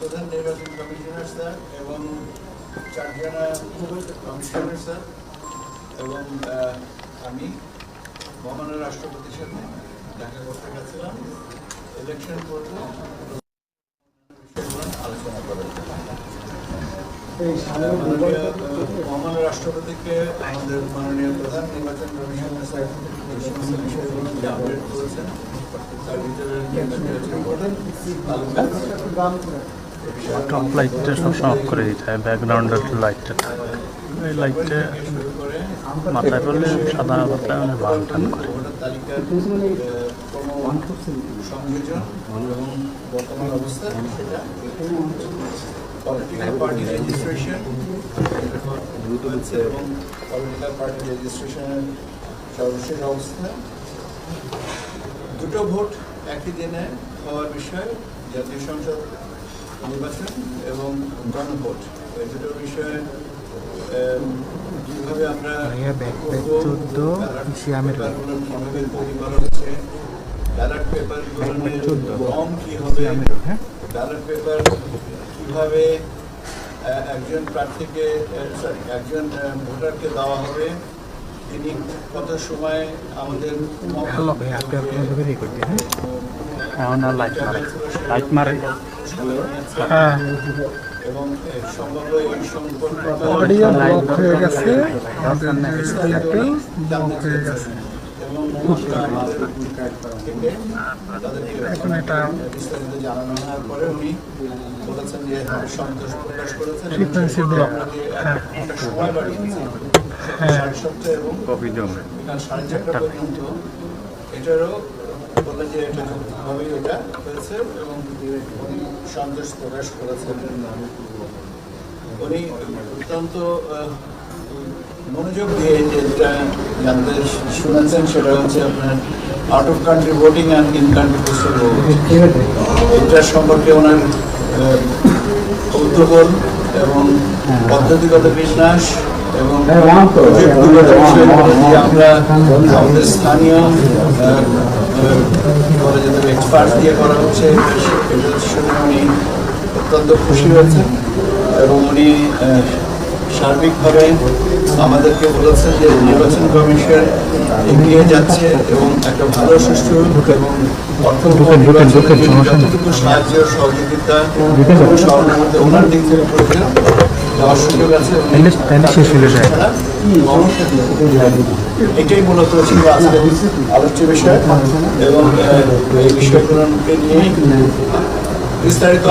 প্রধান নির্বাচন commissioner sir এবং চারজনা কমিশনার স্যার এবং আমি মহামান্য রাষ্ট্রপতির সাথে দেখা করতে গেছিলাম। ইলেকশন করব রাষ্ট্রপতিকে আমাদের মাননীয় প্রধান নির্বাচন করেছেন তার ভিতরে টপ লাইটটা সবসময় অফ করে। দিতে হয় ব্যাকগ্রাউন্ডের লাইটটা এই লাইটটা মাথায় পড়লে সাদা মাথায় মানে বান টান করে। ক্রম সংযোজন এবং বর্তমান অবস্থা সেটা পার্টি রেজিস্ট্রেশন দ্রুত এবং পলিটিক্যাল পার্টি রেজিস্ট্রেশনের সর্বশেষ অবস্থা দুটো ভোট একই দিনে হওয়ার বিষয় জাতীয় সংসদ নির্বাচন এবং গণভোট। এই দুটো বিষয়ে আহ, কীভাবে আমরা চোদ্দ শিয়ামের ব্যালট পেপারগুলোর রং কি হবে হ্যাঁ? ব্যালট পেপার কীভাবে একজন প্রার্থীকে সরি একজন ভোটারকে দেওয়া হবে তিনি কত সময় আমাদের হ্যাঁ এবং এ, সম্ভাব্য এই সম্পর্কে ব্লক ব্লক এখন এটা বিস্তারিত জানানো হওয়ার পরে উনি বলেছেন যে সন্তোষ প্রকাশ করেছেন এবং Frequency হ্যাঁ। সময় বাড়িয়েছে হ্যাঁ। সাড়ে সাতটা এবং সাড়ে চারটা পর্যন্ত এটারও বললেন যে এটা যৌথভাবেই এটা হয়েছে এবং সন্তোষ প্রকাশ করেছেন উনি অত্যন্ত আহ, মনোযোগ দিয়ে যেটা জানতে শুনেছেন, সেটা হচ্ছে আপনার out of country voting and in country postal এটার সম্পর্কে ওনার কৌতূহল এবং পদ্ধতিগত বিশ্বাস এবং আমরা আমাদের স্থানীয় এক্সপার্ট দিয়ে করা হচ্ছে উনি অত্যন্ত খুশি হয়েছেন এবং উনি সার্বিকভাবে আমাদেরকে বলেছেন যে নির্বাচন কমিশন এগিয়ে যাচ্ছে এবং একটা ভালো সুষ্ঠু এবং যতটুকু সাহায্য সহযোগিতা ওনার দিক থেকে প্রয়োজন এটাই মূলত ছিল আজকে আলোচ্য বিষয়। এবং এই বিষয়গুলোকে নিয়েই বিস্তারিত